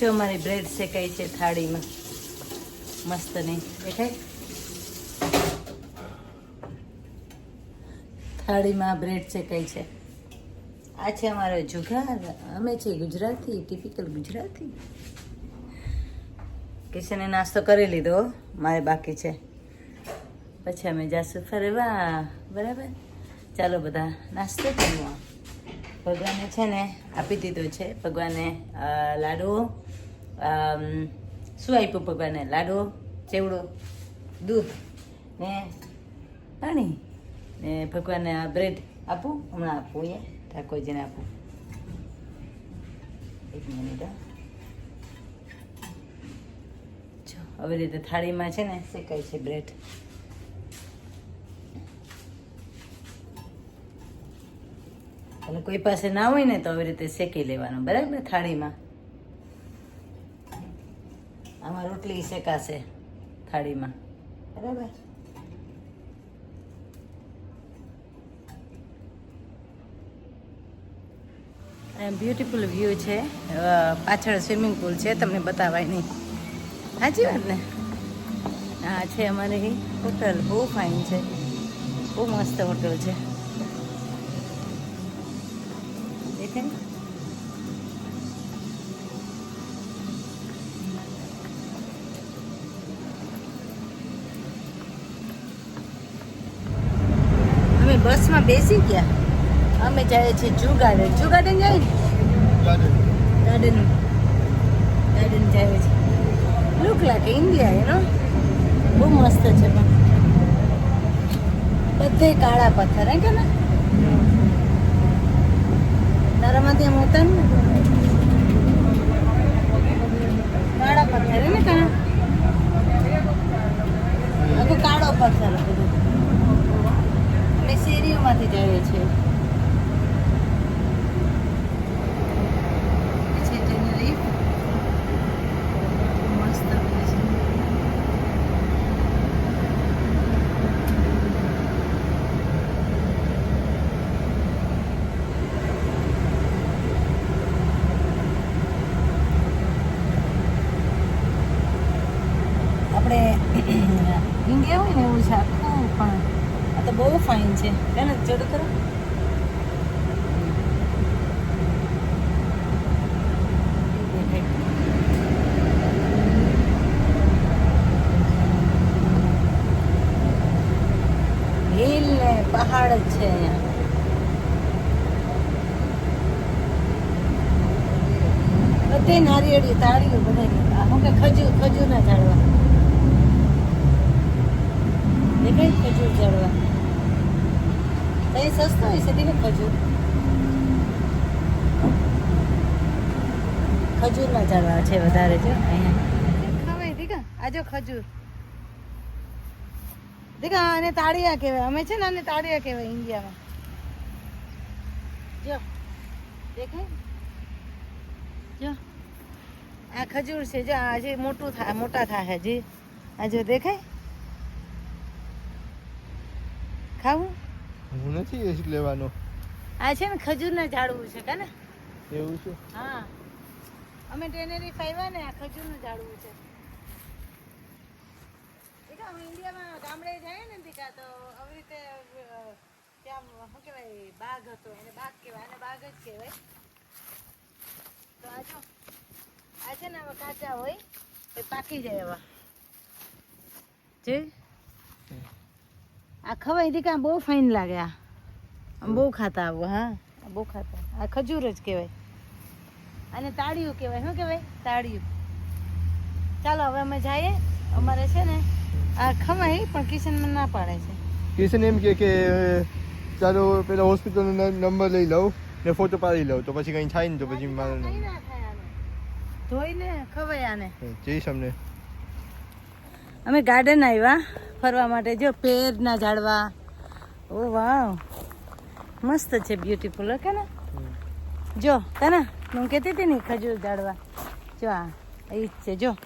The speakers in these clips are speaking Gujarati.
જો મારી બ્રેડ શેકાઈ છે થાળીમાં. મસ્ત નહીં, દેખાય? થાળીમાં બ્રેડ શેકાઈ છે. આ છે અમારો જુગાર. અમે છીએ ગુજરાતી ટિપિકલ ગુજરાતી. કિશને નાસ્તો કરી લીધો મારે બાકી છે. પછી અમે જાશું ફરવા. બરાબર? ચાલો બધા, નાસ્તો કરવા ભગવાને છે ને આપી દીધો છે. ભગવાને લાડુ શું આપ્યું ભગવાને? લાડુ, ચેવડો, દૂધ ને પાણી ને ભગવાનને આ બ્રેડ આપું. હમણાં આપું એ ઠાકોરજીને આપું. એક મિનિટ. જો, આવી રીતે થાળીમાં છે ને શેકાય છે બ્રેડ. અને કોઈ પાસે ના હોય ને તો આવી રીતે શેકી લેવાનું બરાબર થાળીમાં? આમાં રોટલી શેકાશે થાળીમાં. બરાબર. બ્યુટીફુલ વ્યૂ છે. પાછળ સ્વિમિંગ પુલ છે તમને બતાવાય નહીં. સાચી વાત ને? હા છે અમારી હોટલ બહુ ફાઇન છે. બહુ મસ્ત હોટલ છે. દેખાય અમે બસમાં બેસી ગયા. અમે જાય છે જુ ગાર્ડન જુ ગાર્ડન ને? ગાર્ડન ગાર્ડન જાય છે. લુક લાગે ઇન્ડિયા એનો બહુ મસ્ત છે પણ. બધે કાળા પથ્થર હે કે ના? તારામાંથી મોતા કાળા પથ્થર ને કાળા આખું કાળો પથ્થર બધું અમે શેરીઓમાંથી જઈએ છીએ છે ટેનરીફ. મસ્ત place છે. આપણે ઇન્ડિયા હોય ને એવું છે આખું, પણ આ તો બહુ ફાઇન છે. એને જોડો કરો હિલ ને પહાડ જ છે અહીંયા. બધે નારિયેળી તાળીઓ બધે શું કે ખજૂર, ખજૂરના ઝાડવા. દેખાય ખજૂર ઝાડવા અહીં સસ્તો છે દેખે ખજૂર. ખજૂરના ઝાડવા છે વધારે છે અહીંયા. ખવાય દીકા આજો ખજૂર. દીકા, આને તાળિયા કહેવાય. અમે છે ને આને તાળિયા કહેવાય ઇન્ડિયામાં. જો, દેખાય? જો, આ ખજૂર છે, જો, આ મોટું થાય મોટા થાય હજી. આ જો દેખાય? ખાવું? હું નથી એ લેવાનો. આ છે ને ખજૂરના ઝાડવું છે કાને? એવું છે? હા. અમે ટેનેરી ફાવ્યા ને આ ખજૂરનું ઝાડવું છે. અમે ઇન્ડિયામાં ગામડે જાય ને દીકા તો આવી રીતે ત્યાં શું કહેવાય બાગ હતો એને બાગ કહેવાય અને બાગ જ કહેવાય. તો આ જો આ છે ને આવા કાચા હોય એ પાકી જાય આવા. જોઈ આ ખવાય કાં બહુ ફાઇન લાગે આ. આમ બહુ ખાતા આવું હા? બહુ ખાતા. આ ખજૂર જ કહેવાય. અને તાળિયું કહેવાય શું કહેવાય? તાળિયું. ચાલો હવે અમે જઈએ. અમારે છે ને આ ખવાય પણ કિશન મને ના પાડે છે. કિશન એમ કે કે ચાલો પેલા હોસ્પિટલનો નંબર લઈ લઉં ને ફોટો પાડી લઉં. તો પછી કંઈ થાય ને તો પછી મારે. ધોઈને ખવાય આને. જઈશ અમને. અમે ગાર્ડન આવ્યા, ફરવા માટે. જો, પેરના ઝાડવા. ઓ, વાવ. મસ્ત છે બ્યુટીફુલ કે ને જો, તને? હું કહેતી હતી ને, ખજૂર ઝાડવા. જો, આ, એ જ છે, જો.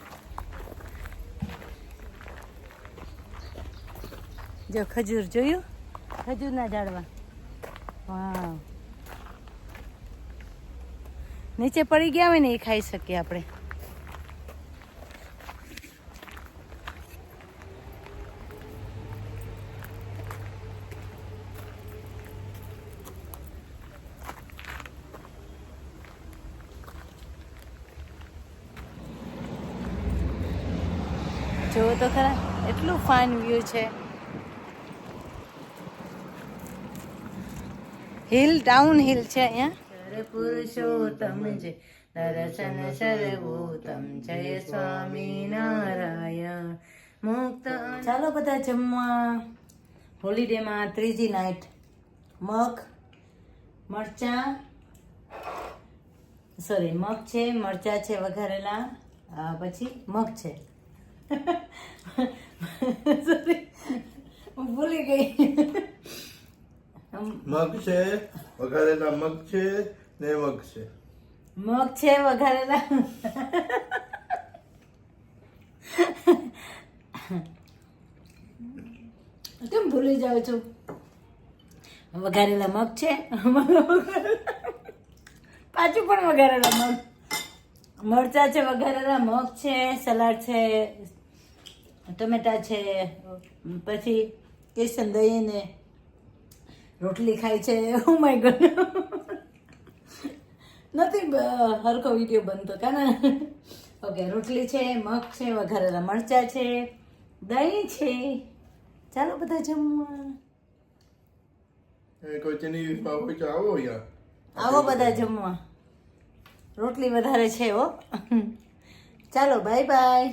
જો, ખજૂર જોયું? ખજૂરના ઝાડવા. વાવ. નીચે પડી ગયા હોય ને, એ ખાઈ શકીએ આપણે. જોવો તો ખરા, એટલું ફાઇન વ્યૂ છે. હિલ ડાઉન હિલ છે અહીંયા. પુરુષોત્તમ જે, દર્શન સર્વોત્તમ જય સ્વામી નારાયણ મુક્ત ચાલો બધા જમવા. હોલિડેમાં ત્રીજી નાઇટ મગ, મરચા સોરી મગ છે, મરચા છે વઘારેલા પછી મગ છે. હું ભૂલી ગઈ. મગ છે વઘારેલા મગ છે ને મગ છે. મગ છે વઘારેલા. કેમ ભૂલી જાઉં છું? વઘારેલા મગ છે પાછું પણ વઘારેલા મગ. મરચા છે વઘારેલા મગ છે સલાડ છે ટમેટા છે પછી કેસન દહીં ને રોટલી ખાય છે. હું માય ગણ નથી હરખો વીડિયો બનતો કાને ઓકે રોટલી છે મગ છે વઘારેલા મરચા છે દહીં છે. ચાલો બધા જમવા. આવો બધા જમવા. રોટલી વધારે છે હો. ચાલો બાય બાય